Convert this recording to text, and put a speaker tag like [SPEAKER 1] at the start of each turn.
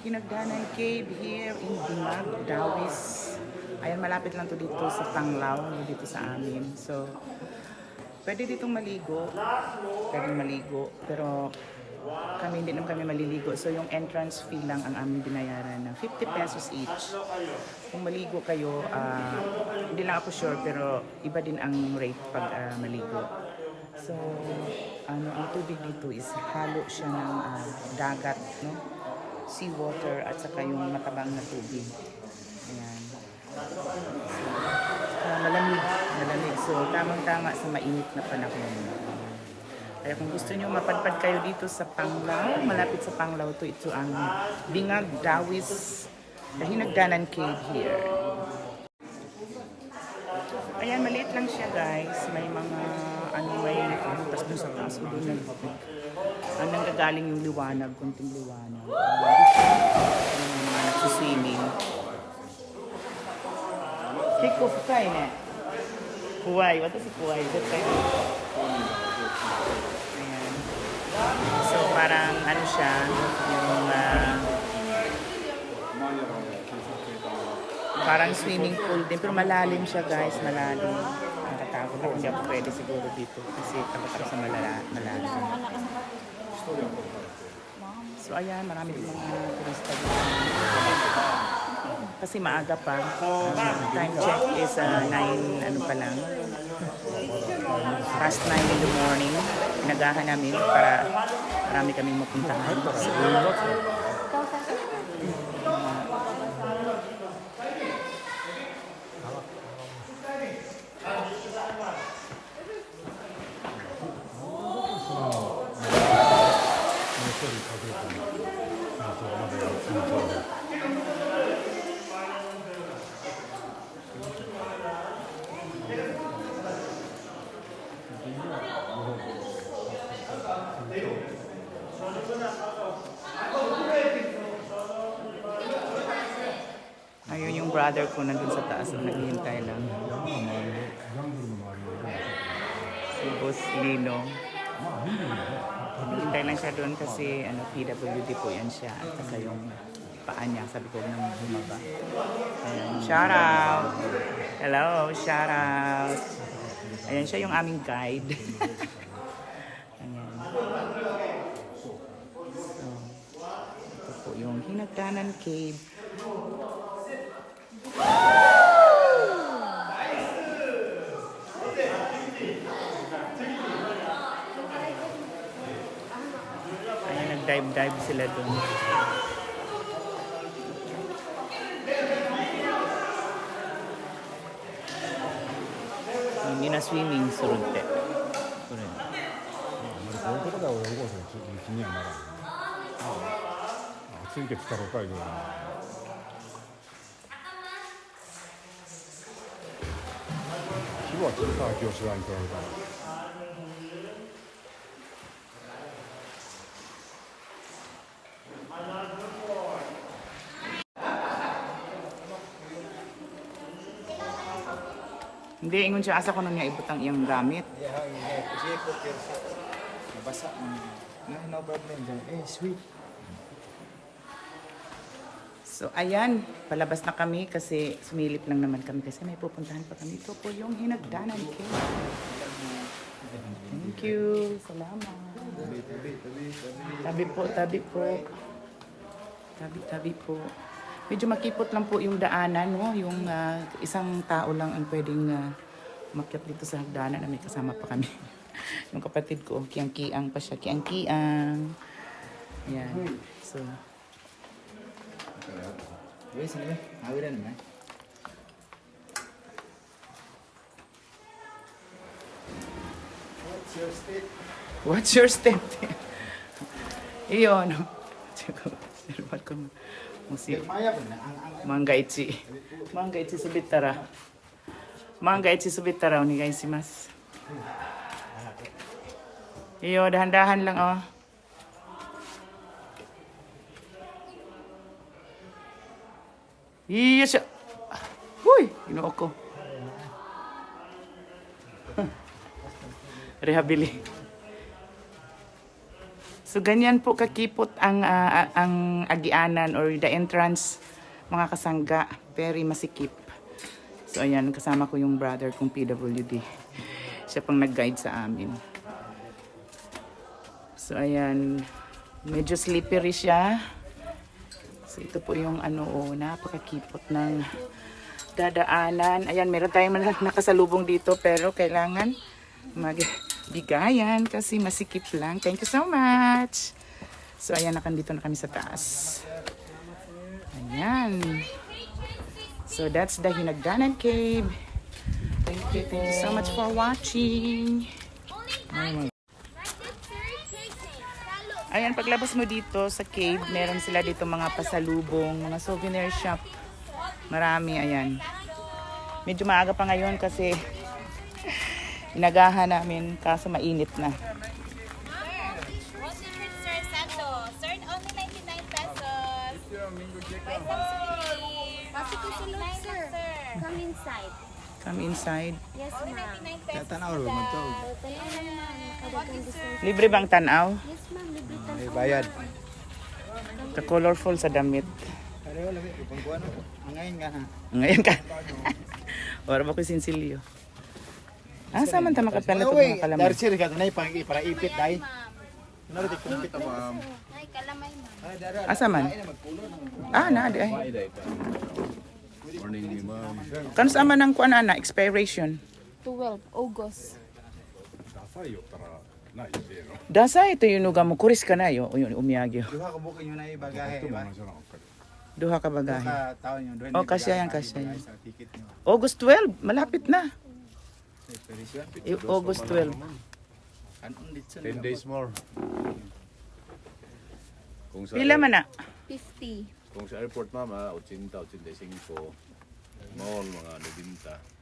[SPEAKER 1] Hinagdanan Cave here in Dimag, Dawis. Ayan, malapit lang to dito sa Panglao, dito sa amin. So, pwede ditong maligo. Pwede maligo. Pero kami hindi naman kami maliligo. So, yung entrance fee lang ang aming binayaran na 50 pesos each. Kung maligo kayo, ah, hindi lang ako sure, pero iba din ang rate pag ah, maligo. So, ano, ang tubig dito is halo siya ng ah, dagat, no? Seawater at saka yung matabang na tubig. Ayan. Ah, malamig, malamig. So, tamang-tama sa mainit na panahon. Kaya kung gusto nyo mapadpad kayo dito sa Panglao, malapit sa Panglao to ito ang Bingag Dawis Hinagdanan Cave here. Ayan, maliit lang siya guys. May mga ano may butas dun sa taas. Doon nag ang nanggagaling yung liwanag, kunting liwanag. Yung mga nagsuswimming. Kiko, fukai ne. Kuwai, wata si kuwai. Zettai. Ayan. So parang ano siya, yung ah, parang swimming pool din. Pero malalim siya guys, malalim. Nakatakot ako, hindi ako pwede siguro dito kasi takot ako sa malala, malalim. So ayan, marami din mga turista dito. Kasi maaga pa. Um, time check is uh, 9, ano pa lang. Past 9 in the morning. Pinagahan namin para marami kaming mapuntahan. Ayun yung brother ko nandun sa taas. Naghihintay lang. Si Boss Lino. Naghihintay lang siya doon kasi ano, PWD po yan siya. At saka yung paa niya. Sabi ko nang bumaba. Ayan. Shout out! Hello! Shout out! Ayan siya yung aming guide. Ayan. So, ito po yung Hinagdanan Cave. Ayan, nag-dive-dive sila dun. Hindi na swimming, surunte. Surunte.
[SPEAKER 2] こういうとこでは泳ごうという気にはならないついてきたろかいぐらい規模は小さい業種側に比べたら
[SPEAKER 1] Hindi, ingon siya, asa ko nung niya ibutang iyang gamit.
[SPEAKER 3] Yeah, yeah. Kasi ko kersa. Nabasa. No, no problem dyan. Eh, sweet.
[SPEAKER 1] So, ayan, palabas na kami kasi sumilip lang naman kami kasi may pupuntahan pa kami. Ito po yung hinagdanan cave. Thank you. Salamat.
[SPEAKER 3] Tabi
[SPEAKER 1] po, tabi po. Tabi, tabi po. Medyo makipot lang po yung daanan, no? Yung ah, isang tao lang ang pwedeng uh, umakyat dito sa hagdanan na may kasama pa kami. yung kapatid ko, kiyang-kiang pa siya. Kiyang-kiang. Ayan. So,
[SPEAKER 3] Wait, sino ba? Hawiran naman. What's your state?
[SPEAKER 1] What's your step? Iyon. Sirpat ko. Musi. Mangga ichi. Mangga ichi subitara. Mangga ichi subitara ni guys mas. Iyo, dahan-dahan lang oh. Iya siya. Huy, ginoo ko. Rehabili. So ganyan po kakipot ang ah, ang agianan or the entrance mga kasangga, very masikip. So ayan, kasama ko yung brother kong PWD. Siya pang nag-guide sa amin. So ayan, medyo slippery siya. So ito po yung ano, oh, napakakipot ng dadaanan. Ayan, meron tayong nakasalubong dito pero kailangan magbigayan kasi masikip lang. Thank you so much. So ayan, nakandito na kami sa taas. Ayan. So that's the Hinagdanan Cave. Thank you, thank you so much for watching. Ayan, paglabas mo dito sa cave, meron sila dito mga pasalubong, mga souvenir shop. Marami, ayan. Medyo maaga pa ngayon kasi inagahan namin kaso mainit na.
[SPEAKER 4] What's your treat, sir? Sando. Sir, only 99 pesos. Buy some souvenir.
[SPEAKER 5] Kasi kusulog, sir.
[SPEAKER 4] sir.
[SPEAKER 5] Come inside.
[SPEAKER 1] Come inside.
[SPEAKER 5] Yes, ma'am.
[SPEAKER 4] 99 pesos.
[SPEAKER 3] Tanaw to.
[SPEAKER 1] Libre bang tanaw?
[SPEAKER 5] Yes, ma'am. Libre tanaw.
[SPEAKER 3] May bayad.
[SPEAKER 1] Ka colorful sa damit.
[SPEAKER 3] Pareho lang upang kuha na. Ang ngayon nga ha.
[SPEAKER 1] Ngayon ka. Wala ba ko sinsilyo? Ah, saman ta makapala ito mga kalamay.
[SPEAKER 3] Darsir ka na pang para ipit dai. Naro di kumpit ma'am.
[SPEAKER 5] Ay, kalamay, ma'am.
[SPEAKER 1] Asa man? Ah, na di ay.
[SPEAKER 2] Morning, ma'am.
[SPEAKER 1] Kano sa man ang kuan ana expiration?
[SPEAKER 5] 12, August.
[SPEAKER 2] Dasai jo tara naisee, no?
[SPEAKER 1] Dasa ito yung nuga mo kuris ka na yo, yun umiyagyo.
[SPEAKER 3] Duha ka bukin yun na ibagahe ba?
[SPEAKER 2] Tumangan siya na ako.
[SPEAKER 1] Duha ka bagahe.
[SPEAKER 3] Ka taon yun.
[SPEAKER 1] Oh, kasya yan, kasya yan. August 12, malapit na. I- August 12.
[SPEAKER 3] Kanon dito.
[SPEAKER 2] 10 days more. Kung sa
[SPEAKER 1] Pila man na?
[SPEAKER 5] 50.
[SPEAKER 2] Kung sa airport mama, 80, 85. Mall, mga 90.